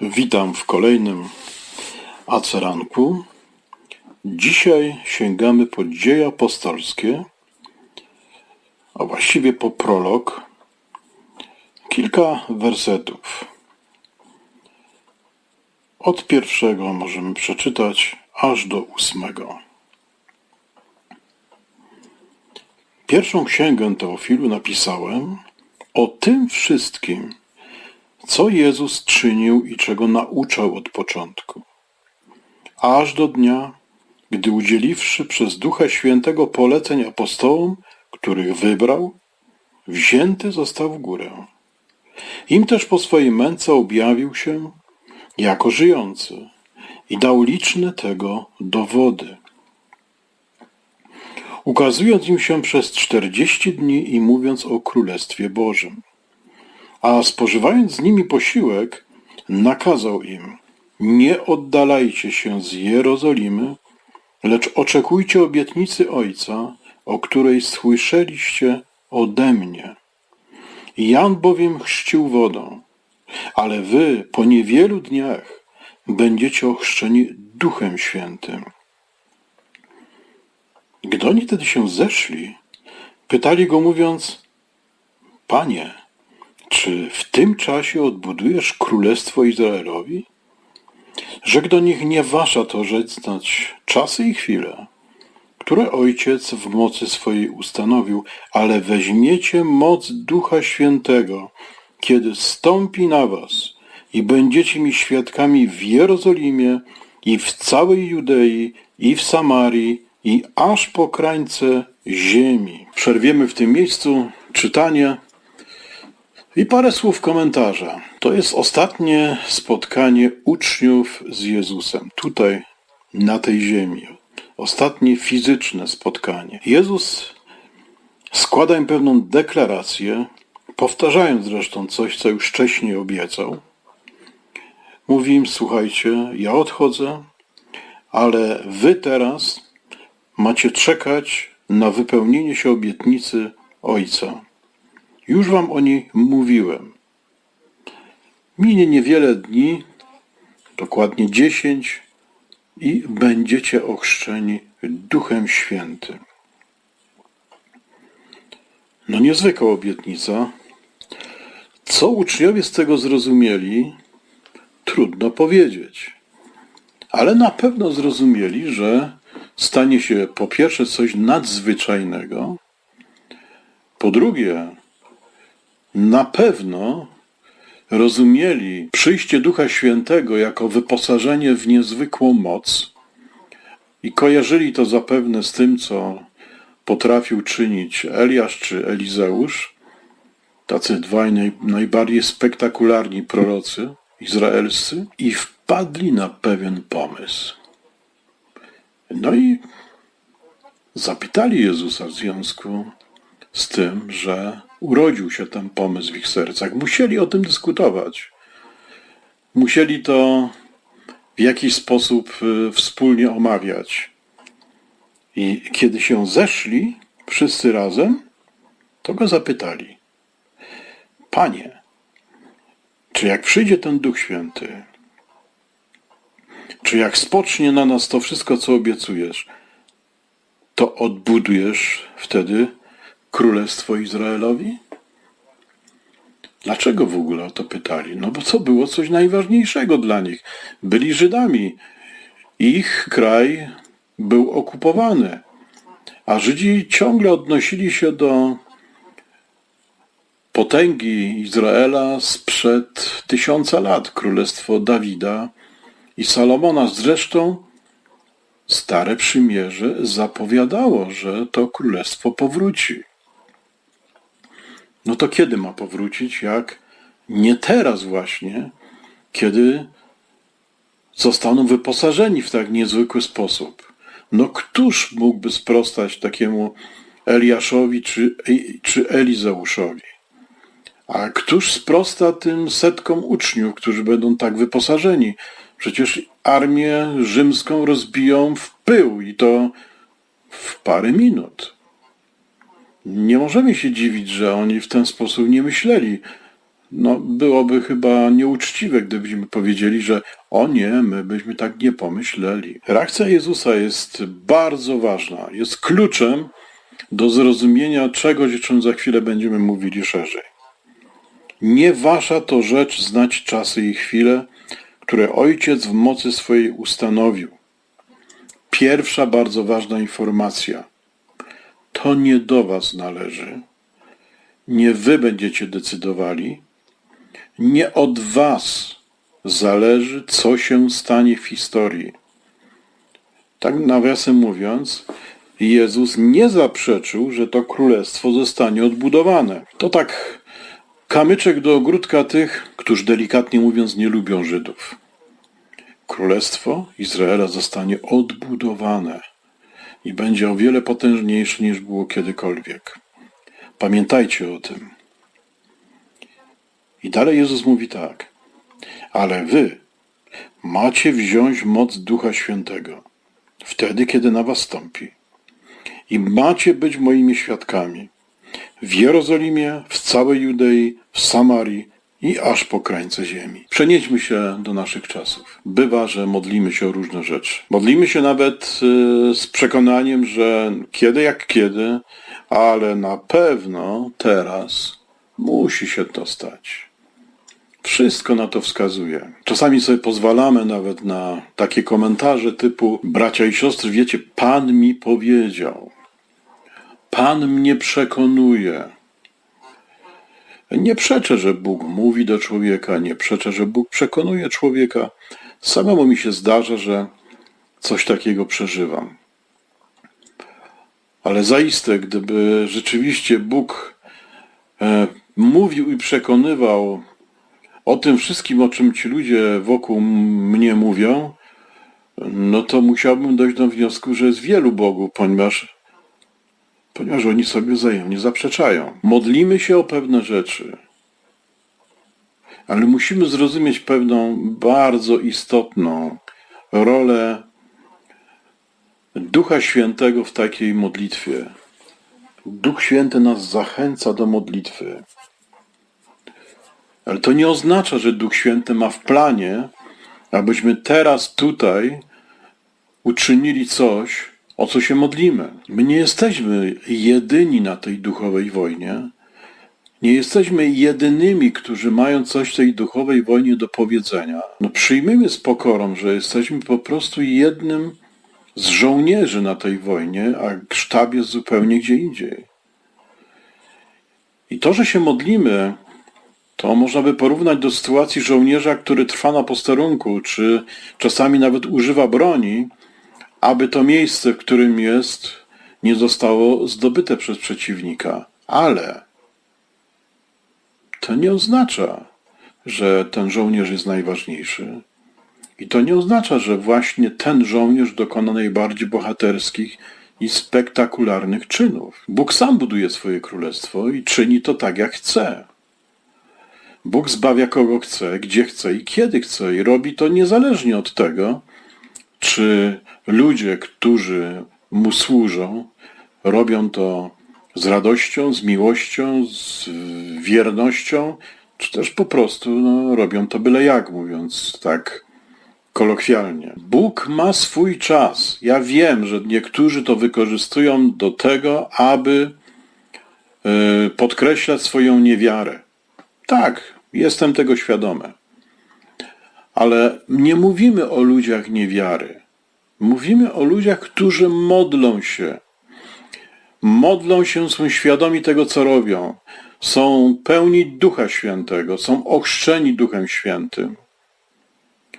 Witam w kolejnym Aceranku. Dzisiaj sięgamy po dzieje apostolskie, a właściwie po prolog. Kilka wersetów. Od pierwszego możemy przeczytać aż do ósmego. Pierwszą księgę Teofilu napisałem o tym wszystkim, co Jezus czynił i czego nauczał od początku, aż do dnia, gdy udzieliwszy przez Ducha Świętego poleceń apostołom, których wybrał, wzięty został w górę. Im też po swojej męce objawił się jako żyjący i dał liczne tego dowody. Ukazując im się przez czterdzieści dni i mówiąc o Królestwie Bożym a spożywając z nimi posiłek, nakazał im: Nie oddalajcie się z Jerozolimy, lecz oczekujcie obietnicy Ojca, o której słyszeliście ode mnie. Jan bowiem chrzcił wodą, ale wy po niewielu dniach będziecie ochrzczeni Duchem Świętym. Gdy oni wtedy się zeszli, pytali go mówiąc: Panie, czy w tym czasie odbudujesz królestwo Izraelowi? Rzekł do nich, nie wasza to rzecz znać czasy i chwile, które Ojciec w mocy swojej ustanowił, ale weźmiecie moc Ducha Świętego, kiedy stąpi na was i będziecie mi świadkami w Jerozolimie i w całej Judei i w Samarii i aż po krańce ziemi. Przerwiemy w tym miejscu czytanie i parę słów komentarza. To jest ostatnie spotkanie uczniów z Jezusem, tutaj, na tej ziemi. Ostatnie fizyczne spotkanie. Jezus składa im pewną deklarację, powtarzając zresztą coś, co już wcześniej obiecał. Mówi im, słuchajcie, ja odchodzę, ale wy teraz macie czekać na wypełnienie się obietnicy Ojca. Już wam o niej mówiłem. Minie niewiele dni, dokładnie dziesięć, i będziecie ochrzczeni Duchem Świętym. No niezwykła obietnica. Co uczniowie z tego zrozumieli, trudno powiedzieć. Ale na pewno zrozumieli, że stanie się po pierwsze coś nadzwyczajnego, po drugie, na pewno rozumieli przyjście Ducha Świętego jako wyposażenie w niezwykłą moc i kojarzyli to zapewne z tym, co potrafił czynić Eliasz czy Elizeusz, tacy dwaj naj, najbardziej spektakularni prorocy izraelscy, i wpadli na pewien pomysł. No i zapytali Jezusa w związku z tym, że urodził się ten pomysł w ich sercach. Musieli o tym dyskutować. Musieli to w jakiś sposób y, wspólnie omawiać. I kiedy się zeszli, wszyscy razem, to go zapytali: Panie, czy jak przyjdzie ten Duch Święty, czy jak spocznie na nas to wszystko, co obiecujesz, to odbudujesz wtedy Królestwo Izraelowi? Dlaczego w ogóle o to pytali? No bo to było coś najważniejszego dla nich. Byli Żydami. Ich kraj był okupowany. A Żydzi ciągle odnosili się do potęgi Izraela sprzed tysiąca lat. Królestwo Dawida i Salomona. Zresztą Stare Przymierze zapowiadało, że to królestwo powróci. No to kiedy ma powrócić, jak nie teraz właśnie, kiedy zostaną wyposażeni w tak niezwykły sposób? No któż mógłby sprostać takiemu Eliaszowi czy, czy Elizeuszowi? A któż sprosta tym setkom uczniów, którzy będą tak wyposażeni? Przecież armię rzymską rozbiją w pył i to w parę minut. Nie możemy się dziwić, że oni w ten sposób nie myśleli. no, byłoby chyba nieuczciwe, gdybyśmy powiedzieli, że o nie, my byśmy tak nie pomyśleli. Reakcja Jezusa jest bardzo ważna, jest kluczem do zrozumienia czegoś, o czym za chwilę będziemy mówili szerzej. Nie wasza to rzecz znać czasy i chwile, które Ojciec w mocy swojej ustanowił. Pierwsza bardzo ważna informacja. To nie do was należy. Nie wy będziecie decydowali. Nie od was zależy, co się stanie w historii. Tak nawiasem mówiąc, Jezus nie zaprzeczył, że to królestwo zostanie odbudowane. To tak kamyczek do ogródka tych, którzy delikatnie mówiąc nie lubią Żydów. Królestwo Izraela zostanie odbudowane i będzie o wiele potężniejsze niż było kiedykolwiek. Pamiętajcie o tym. I dalej Jezus mówi tak. Ale wy macie wziąć moc Ducha Świętego wtedy, kiedy na was stąpi. I macie być moimi świadkami w Jerozolimie, w całej Judei, w Samarii i aż po krańce ziemi. Przenieśmy się do naszych czasów. Bywa, że modlimy się o różne rzeczy. Modlimy się nawet y, z przekonaniem, że kiedy jak kiedy, ale na pewno teraz musi się to stać. Wszystko na to wskazuje. Czasami sobie pozwalamy nawet na takie komentarze typu bracia i siostry, wiecie, Pan mi powiedział. Pan mnie przekonuje. Nie przeczę, że Bóg mówi do człowieka, nie przeczę, że Bóg przekonuje człowieka. Samemu mi się zdarza, że coś takiego przeżywam. Ale zaiste, gdyby rzeczywiście Bóg e, mówił i przekonywał o tym wszystkim, o czym ci ludzie wokół mnie mówią, no to musiałbym dojść do wniosku, że jest wielu Bogów, ponieważ ponieważ oni sobie wzajemnie zaprzeczają. Modlimy się o pewne rzeczy, ale musimy zrozumieć pewną bardzo istotną rolę Ducha Świętego w takiej modlitwie. Duch Święty nas zachęca do modlitwy. Ale to nie oznacza, że Duch Święty ma w planie, abyśmy teraz tutaj uczynili coś, o co się modlimy. My nie jesteśmy jedyni na tej duchowej wojnie. Nie jesteśmy jedynymi, którzy mają coś tej duchowej wojnie do powiedzenia. No przyjmijmy z pokorą, że jesteśmy po prostu jednym z żołnierzy na tej wojnie, a sztab jest zupełnie gdzie indziej. I to, że się modlimy, to można by porównać do sytuacji żołnierza, który trwa na posterunku, czy czasami nawet używa broni, aby to miejsce, w którym jest, nie zostało zdobyte przez przeciwnika. Ale to nie oznacza, że ten żołnierz jest najważniejszy. I to nie oznacza, że właśnie ten żołnierz dokona najbardziej bohaterskich i spektakularnych czynów. Bóg sam buduje swoje królestwo i czyni to tak, jak chce. Bóg zbawia kogo chce, gdzie chce i kiedy chce, i robi to niezależnie od tego, czy ludzie, którzy mu służą, robią to z radością, z miłością, z wiernością, czy też po prostu no, robią to byle jak, mówiąc tak kolokwialnie. Bóg ma swój czas. Ja wiem, że niektórzy to wykorzystują do tego, aby y, podkreślać swoją niewiarę. Tak, jestem tego świadomy. Ale nie mówimy o ludziach niewiary. Mówimy o ludziach, którzy modlą się. Modlą się, są świadomi tego, co robią. Są pełni Ducha Świętego, są ochrzczeni Duchem Świętym.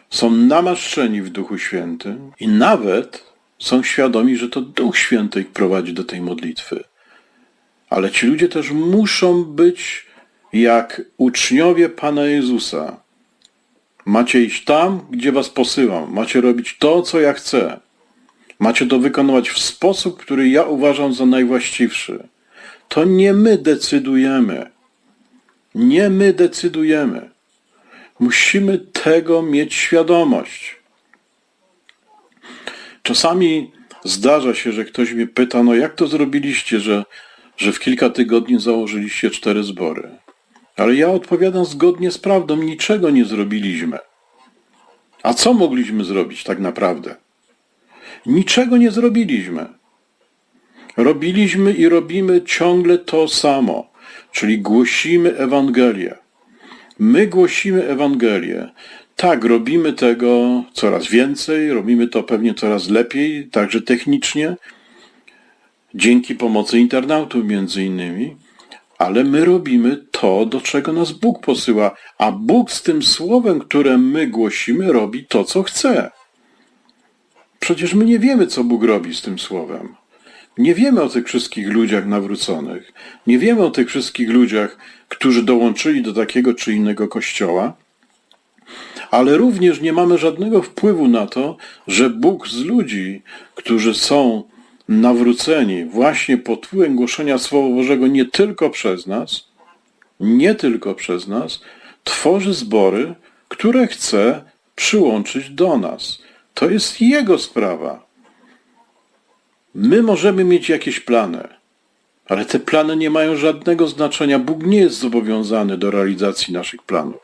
Są namaszczeni w Duchu Świętym i nawet są świadomi, że to Duch Święty ich prowadzi do tej modlitwy. Ale ci ludzie też muszą być jak uczniowie Pana Jezusa. Macie iść tam, gdzie was posyłam. Macie robić to, co ja chcę. Macie to wykonywać w sposób, który ja uważam za najwłaściwszy. To nie my decydujemy. Nie my decydujemy. Musimy tego mieć świadomość. Czasami zdarza się, że ktoś mnie pyta, no jak to zrobiliście, że, że w kilka tygodni założyliście cztery zbory? Ale ja odpowiadam zgodnie z prawdą, niczego nie zrobiliśmy. A co mogliśmy zrobić tak naprawdę? Niczego nie zrobiliśmy. Robiliśmy i robimy ciągle to samo, czyli głosimy Ewangelię. My głosimy Ewangelię. Tak, robimy tego coraz więcej, robimy to pewnie coraz lepiej, także technicznie, dzięki pomocy internautów między innymi, ale my robimy to, do czego nas Bóg posyła, a Bóg z tym słowem, które my głosimy, robi to, co chce. Przecież my nie wiemy, co Bóg robi z tym słowem. Nie wiemy o tych wszystkich ludziach nawróconych. Nie wiemy o tych wszystkich ludziach, którzy dołączyli do takiego czy innego kościoła. Ale również nie mamy żadnego wpływu na to, że Bóg z ludzi, którzy są nawróceni właśnie pod wpływem głoszenia Słowa Bożego nie tylko przez nas, nie tylko przez nas, tworzy zbory, które chce przyłączyć do nas. To jest Jego sprawa. My możemy mieć jakieś plany, ale te plany nie mają żadnego znaczenia. Bóg nie jest zobowiązany do realizacji naszych planów.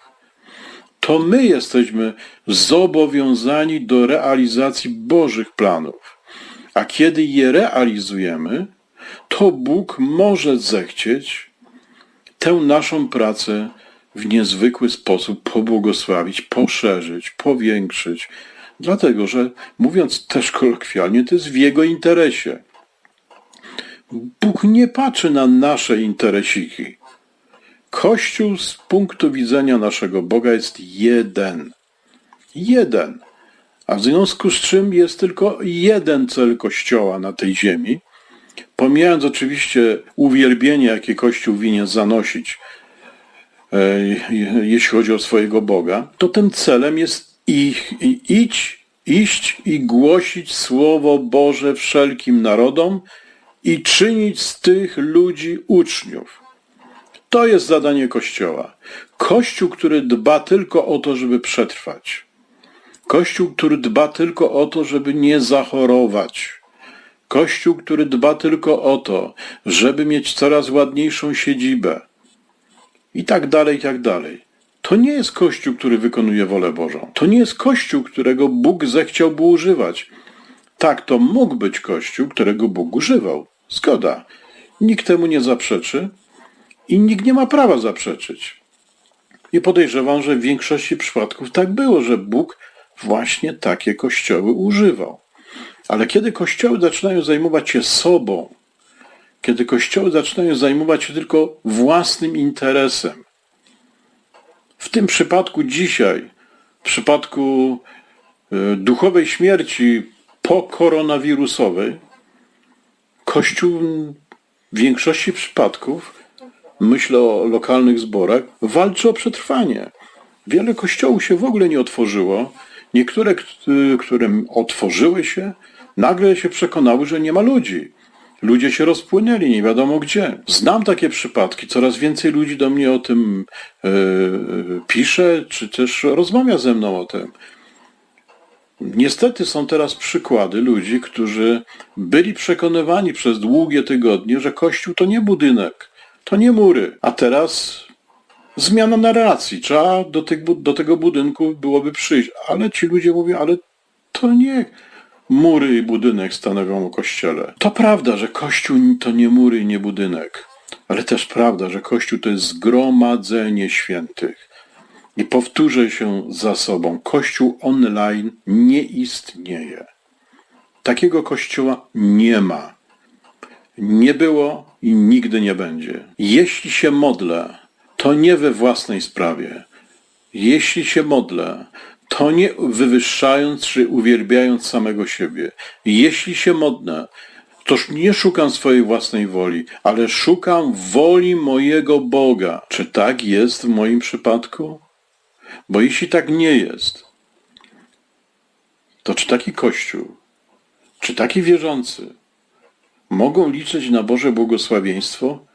To my jesteśmy zobowiązani do realizacji Bożych planów. A kiedy je realizujemy, to Bóg może zechcieć tę naszą pracę w niezwykły sposób pobłogosławić, poszerzyć, powiększyć, dlatego że, mówiąc też kolokwialnie, to jest w Jego interesie. Bóg nie patrzy na nasze interesiki. Kościół z punktu widzenia naszego Boga jest jeden. Jeden. A w związku z czym jest tylko jeden cel Kościoła na tej ziemi, pomijając oczywiście uwielbienie, jakie Kościół winien zanosić, e, jeśli chodzi o swojego Boga, to tym celem jest ich, idź, iść i głosić Słowo Boże wszelkim narodom i czynić z tych ludzi uczniów. To jest zadanie Kościoła. Kościół, który dba tylko o to, żeby przetrwać. Kościół, który dba tylko o to, żeby nie zachorować. Kościół, który dba tylko o to, żeby mieć coraz ładniejszą siedzibę. I tak dalej, i tak dalej. To nie jest Kościół, który wykonuje wolę Bożą. To nie jest Kościół, którego Bóg zechciałby używać. Tak, to mógł być Kościół, którego Bóg używał. Zgoda. Nikt temu nie zaprzeczy i nikt nie ma prawa zaprzeczyć. I podejrzewam, że w większości przypadków tak było, że Bóg właśnie takie kościoły używał. Ale kiedy kościoły zaczynają zajmować się sobą, kiedy kościoły zaczynają zajmować się tylko własnym interesem, w tym przypadku dzisiaj, w przypadku e, duchowej śmierci pokoronawirusowej, Kościół w większości przypadków, myślę o lokalnych zborach, walczy o przetrwanie. Wiele kościołów się w ogóle nie otworzyło. Niektóre, które otworzyły się, nagle się przekonały, że nie ma ludzi. Ludzie się rozpłynęli, nie wiadomo gdzie. Znam takie przypadki, coraz więcej ludzi do mnie o tym e, pisze, czy też rozmawia ze mną o tym. Niestety są teraz przykłady ludzi, którzy byli przekonywani przez długie tygodnie, że Kościół to nie budynek, to nie mury, a teraz zmiana narracji. Trzeba do, tych, do tego budynku byłoby przyjść. Ale ci ludzie mówią, ale to nie mury i budynek stanowią o kościele. To prawda, że kościół to nie mury i nie budynek. Ale też prawda, że kościół to jest zgromadzenie świętych. I powtórzę się za sobą. Kościół online nie istnieje. Takiego kościoła nie ma. Nie było i nigdy nie będzie. Jeśli się modlę, to nie we własnej sprawie. Jeśli się modlę, to nie wywyższając czy uwielbiając samego siebie. Jeśli się modlę, toż nie szukam swojej własnej woli, ale szukam woli mojego Boga. Czy tak jest w moim przypadku? Bo jeśli tak nie jest, to czy taki Kościół, czy taki wierzący mogą liczyć na Boże błogosławieństwo?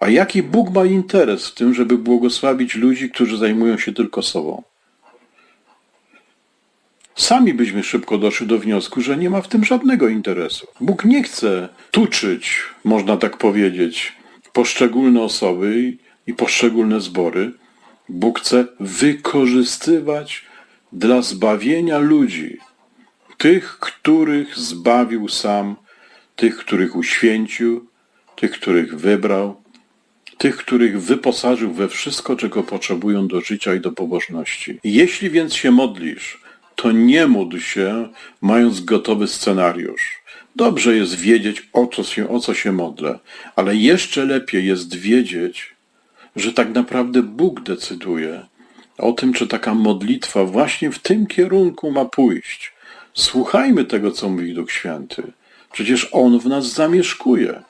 A jaki Bóg ma interes w tym, żeby błogosławić ludzi, którzy zajmują się tylko sobą? Sami byśmy szybko doszli do wniosku, że nie ma w tym żadnego interesu. Bóg nie chce tuczyć, można tak powiedzieć, poszczególne osoby i poszczególne zbory Bóg chce wykorzystywać dla zbawienia ludzi. Tych, których zbawił sam, tych, których uświęcił, tych, których wybrał, tych, których wyposażył we wszystko, czego potrzebują do życia i do pobożności. Jeśli więc się modlisz, to nie módl się, mając gotowy scenariusz. Dobrze jest wiedzieć, o co się, o co się modlę, ale jeszcze lepiej jest wiedzieć, że tak naprawdę Bóg decyduje o tym, czy taka modlitwa właśnie w tym kierunku ma pójść. Słuchajmy tego, co mówi Duch Święty. Przecież On w nas zamieszkuje.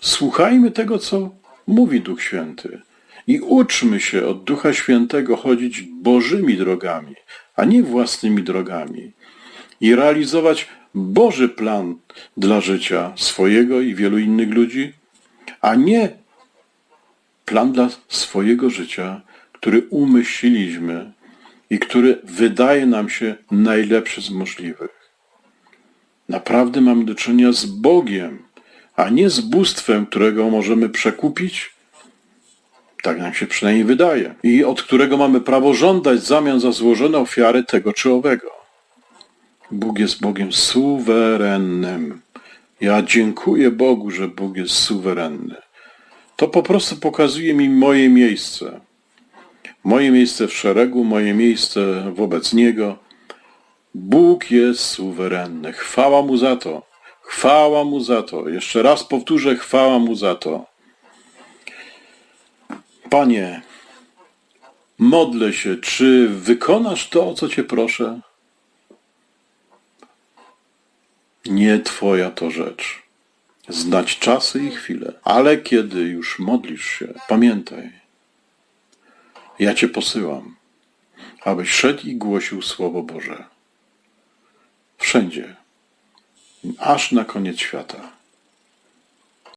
Słuchajmy tego, co mówi Duch Święty. I uczmy się od Ducha Świętego chodzić Bożymi drogami, a nie własnymi drogami. I realizować Boży plan dla życia swojego i wielu innych ludzi, a nie plan dla swojego życia, który umyśliliśmy i który wydaje nam się najlepszy z możliwych. Naprawdę mamy do czynienia z Bogiem, a nie z bóstwem, którego możemy przekupić, tak nam się przynajmniej wydaje, i od którego mamy prawo żądać w zamian za złożone ofiary tego czy owego. Bóg jest Bogiem suwerennym. Ja dziękuję Bogu, że Bóg jest suwerenny. To po prostu pokazuje mi moje miejsce. Moje miejsce w szeregu, moje miejsce wobec Niego. Bóg jest suwerenny. Chwała Mu za to. Chwała Mu za to. Jeszcze raz powtórzę, chwała Mu za to. Panie, modlę się, czy wykonasz to, o co Cię proszę? Nie Twoja to rzecz. Znać czasy i chwile. Ale kiedy już modlisz się, pamiętaj, ja Cię posyłam, abyś szedł i głosił Słowo Boże. Wszędzie, aż na koniec świata.